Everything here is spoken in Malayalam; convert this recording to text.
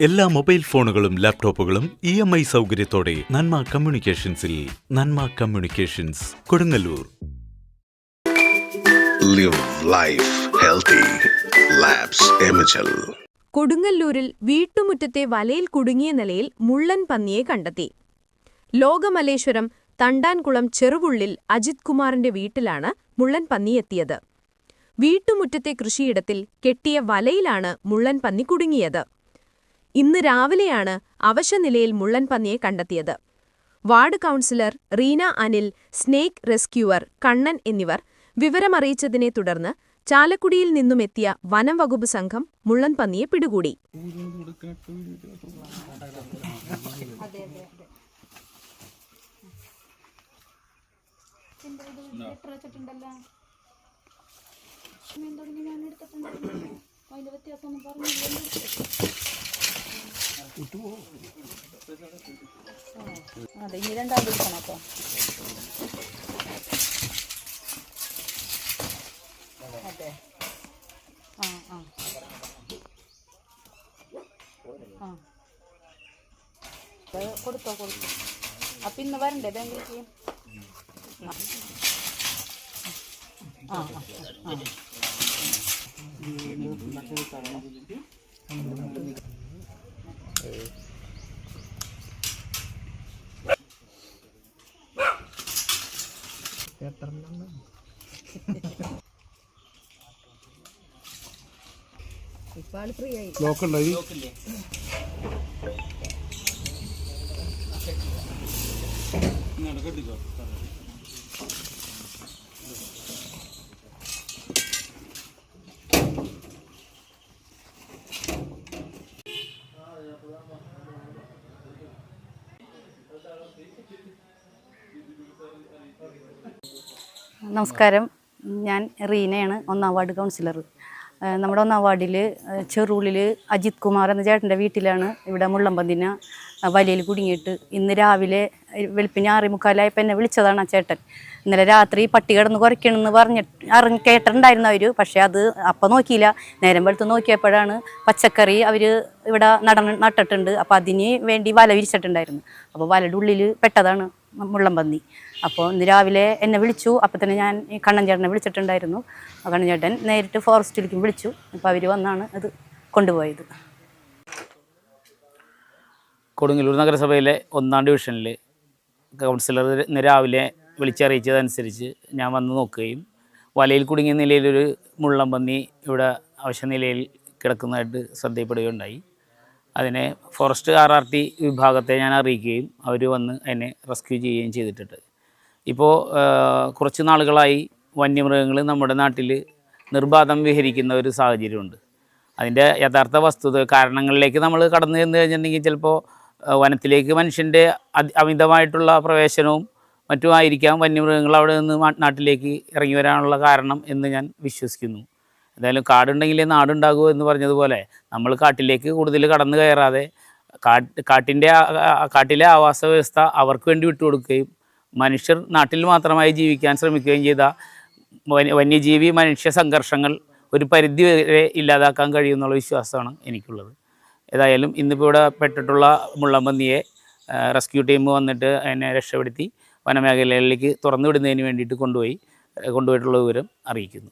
എല്ലാ മൊബൈൽ ഫോണുകളും ലാപ്ടോപ്പുകളും ഇ എം ഐ സൗകര്യത്തോടെ Nanma കമ്മ്യൂണിക്കേഷൻസിൽ Nanma communications Kodungallur. Live life healthy. കൊടുങ്ങല്ലൂരിൽ വീട്ടുമുറ്റത്തെ വലയിൽ കുടുങ്ങിയ നിലയിൽ മുള്ളൻ പന്നിയെ കണ്ടെത്തി. ലോകമലേശ്വരം തണ്ടാൻകുളം ചെറുവുള്ളിൽ അജിത് കുമാറിന്റെ വീട്ടിലാണ് മുള്ളൻ പന്നി എത്തിയത്. വീട്ടുമുറ്റത്തെ കൃഷിയിടത്തിൽ കെട്ടിയ വലയിലാണ് മുള്ളൻ പന്നി കുടുങ്ങിയത്. ഇന്ന് രാവിലെയാണ് അവശനിലയിൽ മുള്ളൻപന്നിയെ കണ്ടെത്തിയത്. Ward councillor Reena Anil snake rescuer Kannan എന്നിവർ വിവരമറിയിച്ചതിനെ തുടർന്ന് ചാലക്കുടിയിൽ നിന്നുമെത്തിയ വനം വകുപ്പ് സംഘം മുള്ളൻ പന്നിയെ പിടികൂടി. അതിന്റെ വ്യത്യാസം ഒന്നും പറഞ്ഞില്ല അതെ ഇനി രണ്ടാമത് എടുക്കണം അപ്പൊ. അതെ. ആ ആ. ആ. കൊടുത്തോ കൊടുത്തോ. അപ്പൊ ഇന്ന് വരണ്ടേ ബാങ്കിലേക്ക്? ആ ആ. ആ. എത്ര ലോക്കുണ്ടോ Thank you. നമസ്കാരം. ഞാൻ റീനയാണ് ഒന്നാം വാർഡ് കൗൺസിലർ. നമ്മുടെ ഒന്നാം വാർഡിൽ ചെറുള്ളിൽ അജിത് കുമാർ എന്ന ചേട്ടന്റെ വീട്ടിലാണ് ഇവിടെ മുള്ളമ്പന്തിന വലിയിൽ കുടുങ്ങിയിട്ട്. ഇന്ന് രാവിലെ വെളുപ്പിന് ആറേ മുക്കാലായപ്പോൾ എന്നെ വിളിച്ചതാണ് ആ ചേട്ടൻ. ഇന്നലെ രാത്രി പട്ടി കിടന്ന് കുറയ്ക്കണമെന്ന് പറഞ്ഞിട്ട് അറിഞ്ഞ് കേട്ടിട്ടുണ്ടായിരുന്നു അവർ പക്ഷേ അത് അപ്പം നോക്കിയില്ല. നേരം വെളുത്ത് നോക്കിയപ്പോഴാണ് പച്ചക്കറി അവർ ഇവിടെ നട നട്ടിട്ടുണ്ട്. അപ്പോൾ അതിന് വേണ്ടി വല വിരിച്ചിട്ടുണ്ടായിരുന്നു. അപ്പോൾ വലയുടെ ഉള്ളിൽ പെട്ടതാണ്. മുള്ളംപന്നി. അപ്പോൾ ഇന്ന് രാവിലെ എന്നെ വിളിച്ചു. അപ്പോൾ തന്നെ ഞാൻ ഈ കണ്ണൻ ചേട്ടനെ വിളിച്ചിട്ടുണ്ടായിരുന്നു. ആ കണ്ണൻ ചേട്ടൻ നേരിട്ട് ഫോറസ്റ്റിലേക്കും വിളിച്ചു. അപ്പോൾ അവർ വന്നാണ് അത് കൊണ്ടുപോയത്. കൊടുങ്ങല്ലൂർ നഗരസഭയിലെ ഒന്നാം ഡിവിഷനിൽ കൗൺസിലർ ഇന്ന് രാവിലെ വിളിച്ചറിയിച്ചതനുസരിച്ച് ഞാൻ വന്ന് നോക്കുകയും വലയിൽ കുടുങ്ങിയ നിലയിലൊരു മുള്ളം പന്നി ഇവിടെ അവശ്യ നിലയിൽ കിടക്കുന്നതായിട്ട് ശ്രദ്ധയിൽപ്പെടുകയുണ്ടായി. അതിനെ ഫോറസ്റ്റ് ആർ ആർ ടി വിഭാഗത്തെ ഞാൻ അറിയിക്കുകയും അവർ വന്ന് അതിനെ റെസ്ക്യൂ ചെയ്യുകയും ചെയ്തിട്ടുണ്ട്. ഇപ്പോൾ കുറച്ച് നാളുകളായി വന്യമൃഗങ്ങൾ നമ്മുടെ നാട്ടിൽ നിർബാധം വിഹരിക്കുന്ന ഒരു സാഹചര്യമുണ്ട്. അതിന്റെ യഥാർത്ഥ വസ്തുത കാരണങ്ങളിലേക്ക് നമ്മൾ കടന്നു ചെന്ന് കഴിഞ്ഞിട്ടുണ്ടെങ്കിൽ ചിലപ്പോൾ വനത്തിലേക്ക് മനുഷ്യന്റെ അമിതമായിട്ടുള്ള പ്രവേശനവും മറ്റുമായിരിക്കാം വന്യമൃഗങ്ങൾ അവിടെ നിന്ന് നാട്ടിലേക്ക് ഇറങ്ങി വരാനുള്ള കാരണം എന്ന് ഞാൻ വിശ്വസിക്കുന്നു. എന്തായാലും കാടുണ്ടെങ്കിലേ നാടുണ്ടാകൂ എന്ന് പറഞ്ഞതുപോലെ നമ്മൾ കാട്ടിലേക്ക് കൂടുതൽ കടന്നു കയറാതെ കാട്ട് കാട്ടിന്റെ കാട്ടിലെ ആവാസ വ്യവസ്ഥ അവർക്ക് വേണ്ടി വിട്ടുകൊടുക്കുകയും മനുഷ്യർ നാട്ടിൽ മാത്രമായി ജീവിക്കാൻ ശ്രമിക്കുകയും ചെയ്ത വന്യജീവി മനുഷ്യ സംഘർഷങ്ങൾ ഒരു പരിധി വരെ ഇല്ലാതാക്കാൻ കഴിയുമെന്നുള്ള വിശ്വാസമാണ് എനിക്കുള്ളത്. ഏതായാലും ഇന്നിപ്പോൾ ഇവിടെ പെട്ടിട്ടുള്ള മുള്ളമ്പന്നിയെ റെസ്ക്യൂ ടീം വന്നിട്ട് എന്നെ രക്ഷപ്പെടുത്തി വനമേഖലകളിലേക്ക് തുറന്നു വിടുന്നതിന് വേണ്ടിയിട്ട് കൊണ്ടുപോയി കൊണ്ടുപോയിട്ടുള്ള വിവരം അറിയിക്കുന്നു.